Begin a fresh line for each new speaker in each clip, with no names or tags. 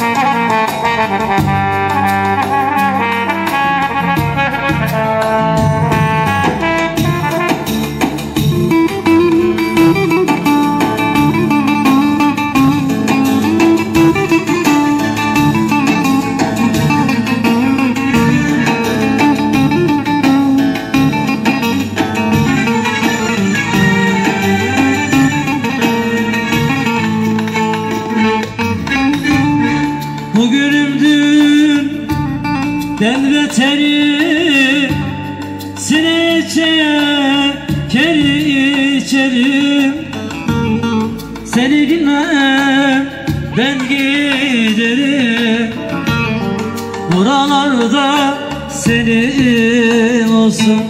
Thank you. Beteri Sine çeker içerim. Seni bilmem ben giderim. Buralarda senin olsun.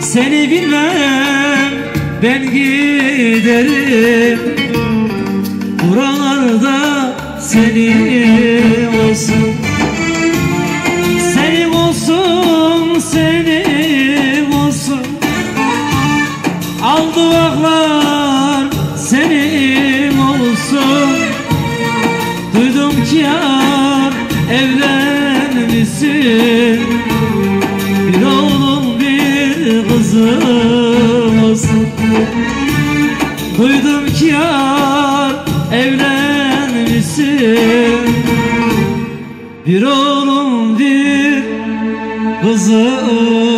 Seni bilmem ben giderim. Buralarda senin olsun senin olsun. Al duvaklar senin olsun. Duydum ki yar evlenmişsin. Bir oğlum bir kızım olsun. Duydum ki yar evlenmişsin. Bir oğlum kızım